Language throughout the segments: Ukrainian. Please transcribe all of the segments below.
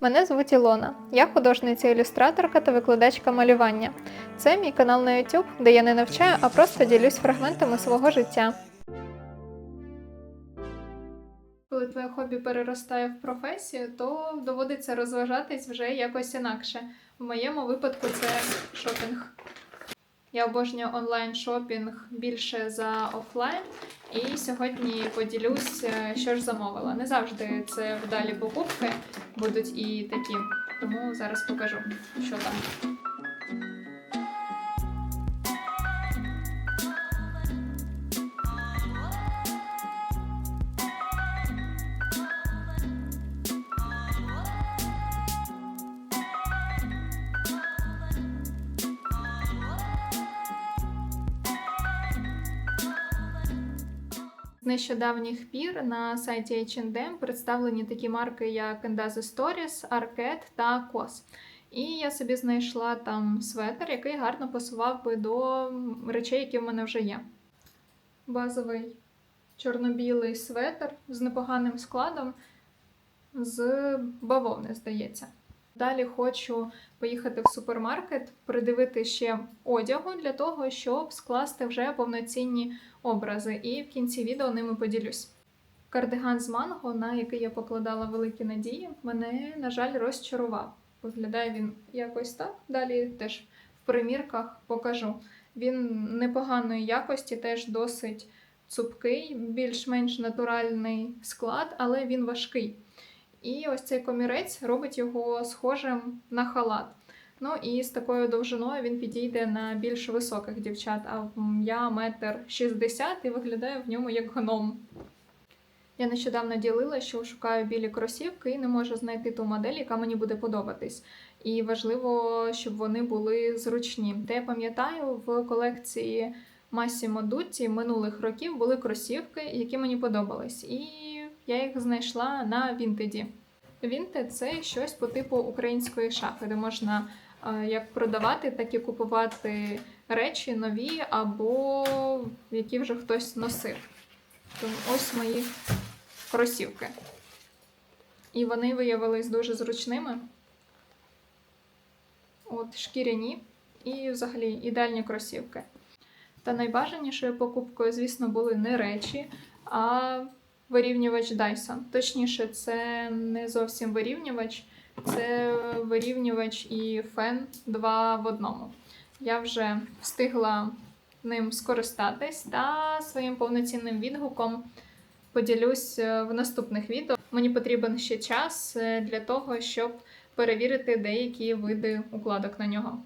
Мене звуть Ілона. Я художниця-ілюстраторка та викладачка малювання. Це мій канал на YouTube, де я не навчаю, а просто ділюсь фрагментами свого життя. Коли твоє хобі переростає в професію, то доводиться розважатись вже якось інакше. В моєму випадку це шопінг. Я обожнюю онлайн шопінг більше за офлайн. І сьогодні поділюсь, е, що ж замовила. Не завжди це вдалі покупки, будуть і такі. Тому зараз покажу, що там. Нещодавніх пір на сайті H&M представлені такі марки, як Endaze Stories, Arket та COS. І я собі знайшла там светр, який гарно пасував би до речей, які в мене вже є. Базовий чорно-білий светр з непоганим складом з бавовни, здається. Далі хочу поїхати в супермаркет, придивити ще одягу для того, щоб скласти вже повноцінні образи, і в кінці відео ними поділюсь. Кардиган з манго, на який я покладала великі надії, мене, на жаль, розчарував. Виглядає він якось так. Далі теж в примірках покажу. Він непоганої якості, теж досить цупкий, більш-менш натуральний склад, але він важкий. І ось цей комірець робить його схожим на халат. Ну і з такою довжиною він підійде на більш високих дівчат. А я метр шістдесят і виглядаю в ньому як гном. Я нещодавно ділила, що шукаю білі кросівки і не можу знайти ту модель, яка мені буде подобатись. І важливо, щоб вони були зручні. Та я пам'ятаю, в колекції Massimo Dutti минулих років були кросівки, які мені подобались. І я їх знайшла на Вінтеді. Вінтед це щось по типу української шафи, де можна е, як продавати, так і купувати речі нові або які вже хтось носив. Тому ось мої кросівки. І вони виявились дуже зручними. От шкіряні і взагалі ідеальні кросівки. Та найбажанішою покупкою, звісно, були не речі, а вирівнювач Dyson. Точніше, це не зовсім вирівнювач, це вирівнювач і фен два в одному. Я вже встигла ним скористатись та своїм повноцінним відгуком поділюсь е, в наступних відео. Мені потрібен ще час е, для того, щоб перевірити деякі види укладок на нього.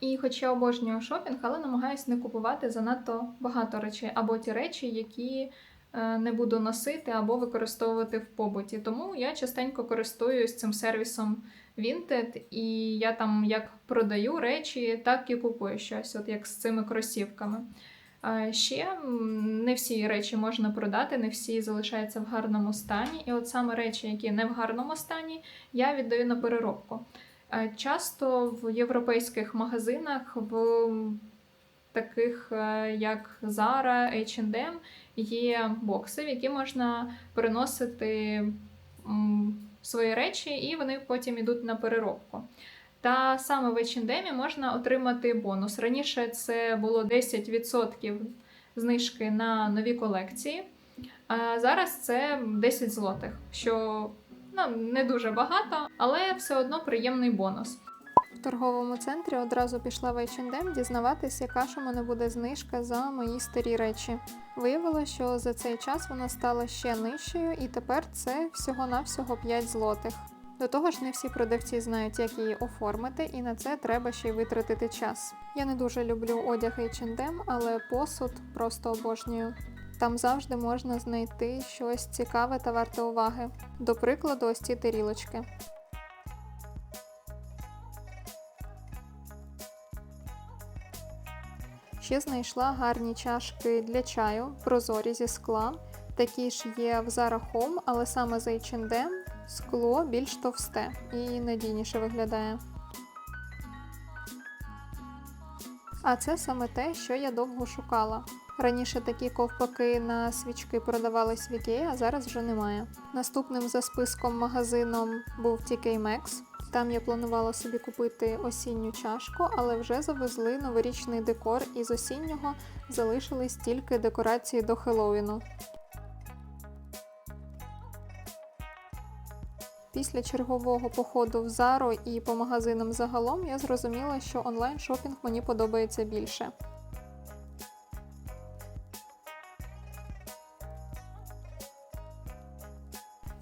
І хоч я обожнюю шопінг, але намагаюся не купувати занадто багато речей, або ті речі, які не буду носити або використовувати в побуті. Тому я частенько користуюсь цим сервісом Vinted, і я там як продаю речі, так і купую щось, от як з цими кросівками. Е, Ще не всі речі можна продати, не всі залишаються в гарному стані. І от саме речі, які не в гарному стані, я віддаю на переробку. Е, Часто в європейських магазинах, в таких е, як Zara, H&M, є бокси, в які можна переносити свої речі, і вони потім йдуть на переробку. Та саме в H&M можна отримати бонус. Раніше це було 10% знижки на нові колекції, а зараз це 10 злотих, що ну, не дуже багато, але все одно приємний бонус. Торговому центрі одразу пішла в H&M дізнаватись, яка ж у мене буде знижка за мої старі речі. Виявилося, що за цей час вона стала ще нижчою, і тепер це всього-навсього 5 злотих. До того ж, не всі продавці знають, як її оформити, і на це треба ще й витратити час. Я не дуже люблю одяг H&M, але посуд просто обожнюю. Там завжди можна знайти щось цікаве та варте уваги. До прикладу, ось ці тарілочки. Ще знайшла гарні чашки для чаю, прозорі зі скла. Такі ж є в Zara Home, але саме з H&M скло більш товсте і надійніше виглядає. А це саме те, що я довго шукала. Раніше такі ковпаки на свічки продавались в Ікеї, а зараз вже немає. Наступним за списком магазином був TK Maxx. Там я планувала собі купити осінню чашку, але вже завезли новорічний декор, і з осіннього залишились тільки декорації до Хеллоуіну. Після чергового походу в Зару і по магазинам загалом я зрозуміла, що онлайн шопінг мені подобається більше.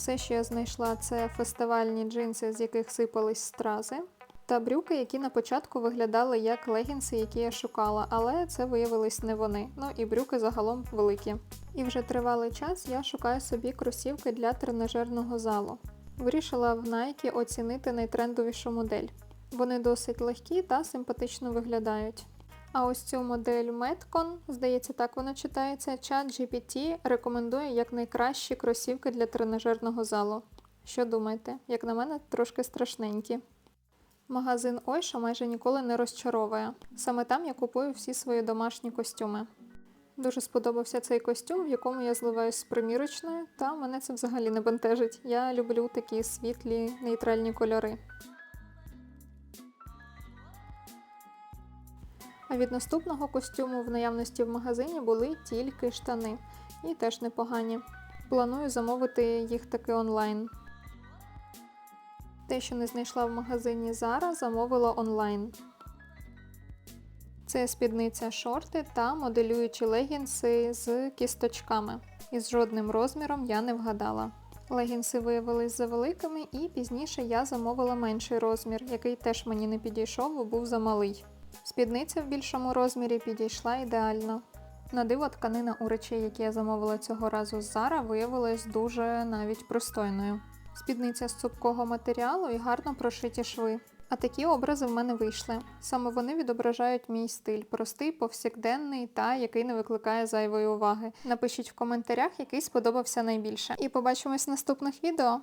Все, що я знайшла, це фестивальні джинси, з яких сипались стрази, та брюки, які на початку виглядали як легінси, які я шукала, але це виявились не вони. Ну і брюки загалом великі. І вже тривалий час я шукаю собі кросівки для тренажерного залу. Вирішила в Nike оцінити найтрендовішу модель. Вони досить легкі та симпатично виглядають. А ось цю модель Metcon, здається, так вона читається, ChatGPT рекомендує як найкращі кросівки для тренажерного залу. Що думаєте? Як на мене, трошки страшненькі. Магазин Ойша майже ніколи не розчаровує. Саме там я купую всі свої домашні костюми. Дуже сподобався цей костюм, в якому я зливаюсь з примірочною, та мене це взагалі не бентежить. Я люблю такі світлі нейтральні кольори. А від наступного костюму в наявності в магазині були тільки штани. І теж непогані. Планую замовити їх таки онлайн. Те, що не знайшла в магазині Zara, замовила онлайн. Це спідниця шорти та моделюючі легінси з кісточками. Із жодним розміром я не вгадала. Легінси виявились завеликими, і пізніше я замовила менший розмір, який теж мені не підійшов, бо був замалий. Спідниця в більшому розмірі підійшла ідеально. На диво тканина у речей, які я замовила цього разу з Zara, виявилась дуже навіть пристойною. Спідниця з цупкого матеріалу і гарно прошиті шви. А такі образи в мене вийшли. Саме вони відображають мій стиль, простий, повсякденний та який не викликає зайвої уваги. Напишіть в коментарях, який сподобався найбільше. І побачимось в наступних відео.